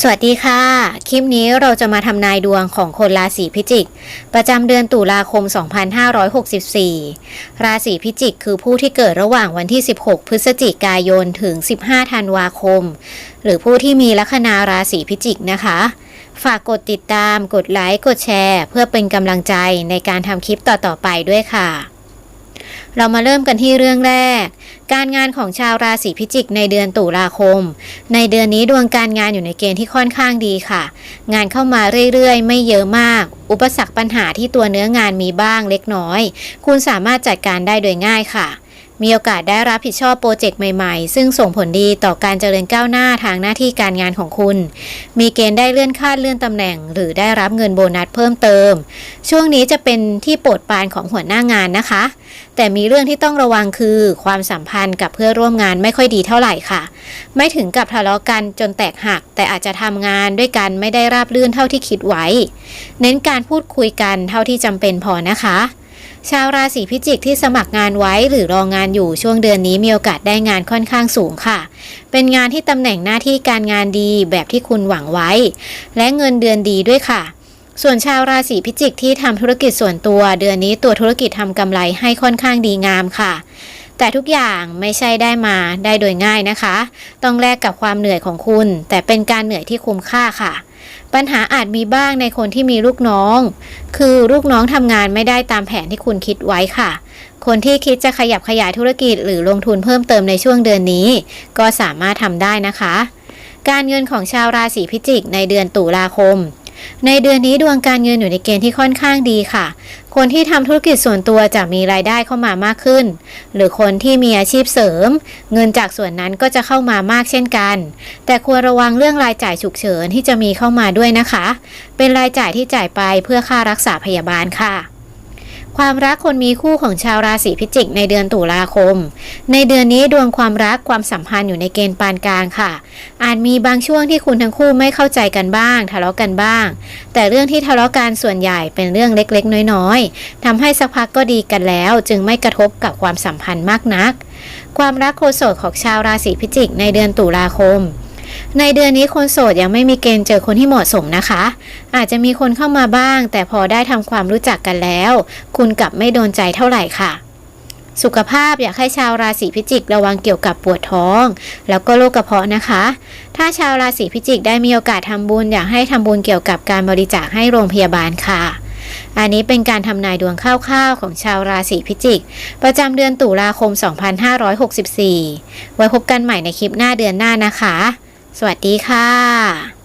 สวัสดีค่ะ คลิปนี้เราจะมาทำนายดวงของคนราศีพิจิก ประจำเดือนตุลาคม 2564 ราศีพิจิกคือผู้ที่เกิดระหว่างวันที่ 16 พฤศจิกายนถึง 15 ธันวาคม หรือผู้ที่มีลัคนาราศีพิจิกนะคะ ฝากกดติดตาม กดไลค์ กดแชร์ เพื่อเป็นกำลังใจในการทำคลิปต่อๆไปด้วยค่ะ เรามาเริ่มกันที่เรื่องแรก การงานของชาวราศีพิจิกในเดือนตุลาคม ในเดือนนี้ดวงการงานอยู่ในเกณฑ์ที่ค่อนข้างดีค่ะ งานเข้ามาเรื่อยๆ ไม่เยอะมาก อุปสรรคปัญหาที่ตัวเนื้องานมีบ้างเล็กน้อย คุณสามารถจัดการได้โดยง่ายค่ะ มีโอกาสได้รับผิดชอบโปรเจกต์ใหม่ๆ ซึ่งส่งผลดีต่อการเจริญก้าวหน้าทางหน้าที่การงานของคุณ มีเกณฑ์ได้เลื่อนขั้นเลื่อนตำแหน่ง หรือได้รับเงินโบนัสเพิ่มเติม ช่วงนี้จะเป็นที่โปรดปรานของหัวหน้างานนะคะ แต่มีเรื่องที่ต้องระวังคือความสัมพันธ์กับเพื่อร่วมงานไม่ค่อยดีเท่าไหร่ค่ะ ไม่ถึงกับทะเลาะกันจนแตกหัก แต่อาจจะทำงานด้วยกันไม่ได้ราบรื่นเท่าที่คิดไว้ เน้นการพูดคุยกันเท่าที่จำเป็นพอนะคะ ชาวราศีพิจิกที่สมัครงานไว้หรือรองงานอยู่ช่วงเดือนนี้มีโอกาสได้งานค่อนข้างสูงค่ะ เป็นงานที่ตำแหน่งหน้าที่การงานดีแบบที่คุณหวังไว้ และเงินเดือนดีด้วยค่ะ ส่วนชาวราศีพิจิกที่ทำธุรกิจส่วนตัว เดือนนี้ตัวธุรกิจทำกำไรให้ค่อนข้างดีงามค่ะ แต่ทุกอย่างไม่ใช่ได้มาได้โดยง่ายนะคะ ต้องแลกกับความเหนื่อยของคุณ แต่เป็นการเหนื่อยที่คุ้มค่าค่ะ ปัญหาอาจมีบ้างในคนที่มีลูกน้อง คือลูกน้องทำงานไม่ได้ตามแผนที่คุณคิดไว้ค่ะ คนที่คิดจะขยับขยายธุรกิจหรือลงทุนเพิ่มเติมในช่วงเดือนนี้ ก็สามารถทำได้นะคะ การเงินของชาวราศีพิจิกในเดือนตุลาคมในเดือนนี้ดวงการเงินอยู่ในเกณฑ์ที่ค่อนข้างดีค่ะ คนที่ทำธุรกิจส่วนตัวจะมีรายได้เข้ามามากขึ้น หรือคนที่มีอาชีพเสริม เงินจากส่วนนั้นก็จะเข้ามามากเช่นกัน แต่ควรระวังเรื่องรายจ่ายฉุกเฉินที่จะมีเข้ามาด้วยนะคะ เป็นรายจ่ายที่จ่ายไปเพื่อค่ารักษาพยาบาลค่ะ ความรักคนมีคู่ของชาวราศีพิจิกในเดือนตุลาคม ในเดือนนี้ดวงความรักความสัมพันธ์อยู่ในเกณฑ์ปานกลางค่ะ อาจมีบางช่วงที่คุณทั้งคู่ไม่เข้าใจกันบ้าง ทะเลาะกันบ้าง แต่เรื่องที่ทะเลาะกันส่วนใหญ่เป็นเรื่องเล็กๆ น้อยๆทำให้สักพักก็ดีกันแล้ว จึงไม่กระทบกับความสัมพันธ์มากนัก ความรักโคโสดของชาวราศีพิจิกในเดือนตุลาคม ในเดือนนี้คนโสดยังไม่มีเกณฑ์เจอคนที่เหมาะสมนะคะ อาจจะมีคนเข้ามาบ้าง แต่พอได้ทำความรู้จักกันแล้ว คุณกลับไม่โดนใจเท่าไหร่ค่ะ สุขภาพอยากให้ชาวราศีพิจิกระวังเกี่ยวกับปวดท้อง แล้วก็โรคกระเพาะนะคะ ถ้าชาวราศีพิจิกได้มีโอกาสทำบุญอยากให้ทำบุญเกี่ยวกับการบริจาคให้โรงพยาบาลค่ะ อันนี้เป็นการทำนายดวงคร่าวๆของชาวราศีพิจิก ประจำเดือนตุลาคม 2564 ไว้พบกันใหม่ในคลิปหน้าเดือนหน้านะคะ สวัสดีค่ะ